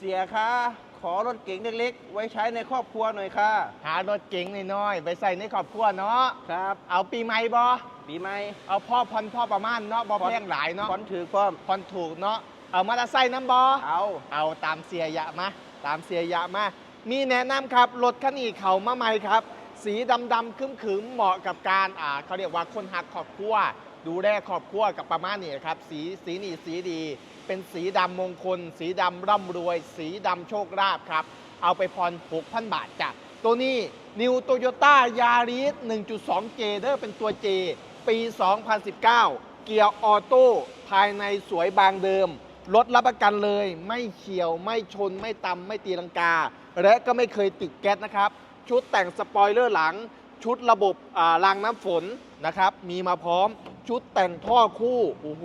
เสียคะขอรถเก๋งเล็กๆ ไว้ใช้ในครอบครัวหน่อยค่ะ หารถเก๋งน้อยๆไปใส่ในครอบครัวเนาะครับ เอาปีใหม่บอปีใหม่เอาพ่อพอนพ่อประมาณเนาะบอผ่อนแพงหลายเนาะผ่อนถือพร้อมพอนถูกเนาะเอามอเตอร์ไซค์น้ำบอเอาเอาตามเสียยะมาตามเสียยะมามีแนะนำครับรถคันนี้เขามาใหม่ครับ สีดำดำคึมขึมๆเหมาะกับการอ่าเขาเรียกว่าคนหักครอบครัว ดูแลครอบครัวกับประมาณนี้ครับ สีสีนี่สีดี เป็นสีดำมงคล สีดำร่ำรวย สีดำโชคลาภครับ เอาไปผ่อน6,000 บาทจ้ะตัวนี้ New Toyota Yaris 1.2 J เด้อเป็นตัว J ปี 2019 เกียร์ออโต้ภายในสวยบางเดิมรถรับประกันเลยไม่เฉียวไม่ชนไม่ตำไม่ตีลังกา และก็ไม่เคยติดแก๊สนะครับ ชุดแต่งสปอยเลอร์หลัง ชุดระบบรางน้ำฝนนะครับ มีมาพร้อมชุดแต่งท่อคู่โอ้โห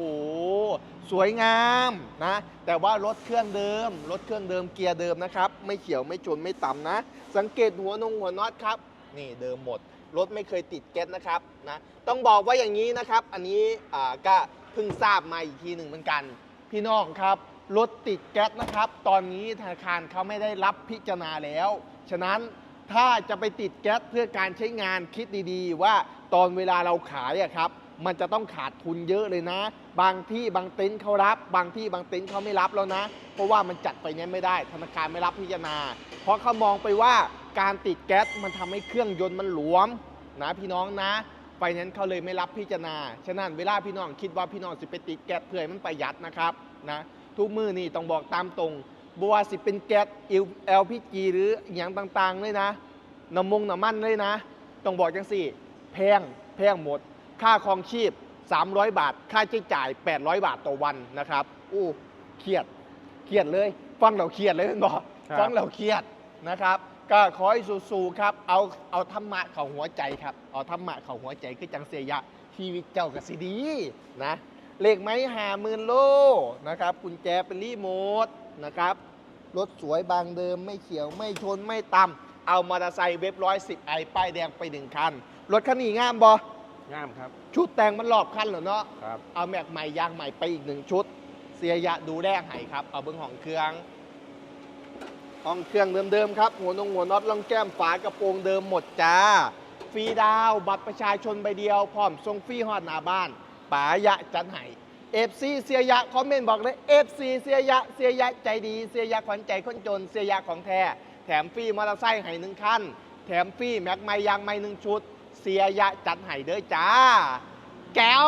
สวยงามนะ แต่ว่ารถเครื่องเดิม รถเครื่องเดิมเกียร์เดิมนะครับ ไม่เขียวไม่ชนไม่ต่ำนะ สังเกตหัวนงหัวน็อตครับ นี่เดิมหมด รถไม่เคยติดแก๊สนะครับนะต้องบอกว่าอย่างนี้นะครับ อันนี้ก็เพิ่งทราบมาอีกทีหนึ่งเหมือนกัน พี่น้องครับรถติดแก๊สนะครับ ตอนนี้ธนาคารเขาไม่ได้รับพิจารณาแล้ว ฉะนั้น ถ้าจะไปติดแก๊สเพื่อการใช้งานคิดดีๆ ว่าตอนเวลาเราขายอะครับ มันจะต้องขาดทุนเยอะเลยนะ บางที่บางเต็นท์เขารับ บางที่บางเต็นท์เขาไม่รับแล้วนะ เพราะว่ามันจัดไปเนี้ยไม่ได้ ธนาคารไม่รับพิจารณา เพราะเขามองไปว่าการติดแก๊สมันทำให้เครื่องยนต์มันหลวมนะพี่น้องนะไฟแนนซ์เขาเลยไม่รับพิจารณา ฉะนั้นเวลาพี่น้องคิดว่าพี่น้องสิไปติดแก๊สเพื่อให้มันประหยัดนะครับนะทุกมือนี่ต้องบอกตามตรง บัวาสิเป็นแก๊ส LPG หรืออหย่างต่างๆ เลยนะน้ำมงน้ำมันเลยนะ ต้องบอกจังสี่ แพงแพงหมด ค่าครองชีพ 300 บาท ค่าใช้จ่าย 800 บาทต่อวันนะครับอู้เครียดเครียดเลย ฟังเราเครียดเลยบอกครับฟังเราเครียดนะครับ ก็ขอให้สู้ๆครับ เอาเอาธรรมะเข้าหัวใจครับ เอาธรรมะเข้าหัวใจคือจังเสียยะชีวิตเจ้ากับสิดีนะ เลขไม้หาหมื่นโลนะครับกุญแจเป็นรีโมทนะครับรถสวยบางเดิมไม่เขียวไม่ชนไม่ต่ำเอามอเตอร์ไซค์เว็บร้อยสิบไอป้ายแดงไปหนึ่งคัน รถคันนี้งามบองามครับ ชุดแต่งมันรอบคันเหรอเนาะครับเอาแม็กใหม่ยางใหม่ไปอีกหนึ่งชุด เสียยะดูแลให้ครับ เอาเบิ้งห้องเครื่องห้องเครื่องเดิมๆครับ หัวนงหัวน็อตล่องแก้มฝากระโปรงเดิมหมดจ้า ฟรีดาวน์บัตรประชาชนใบเดียว พร้อมส่งฟรีฮอดหน้าบ้าน ป๋ายะจันไห้เอฟซีเสียยะคอมเมนต์บอกเลยเอฟซีเสียยะเสียยะใจดี เสียยะขวัญใจคนจน เสียยะของแท้แถมฟรีมอเตอร์ไซค์ให้หนึ่งคันแถมฟรีแม็กไม้ยางไม้หนึ่งชุด เสียยะจันไห้เด้อจ้า แก้ว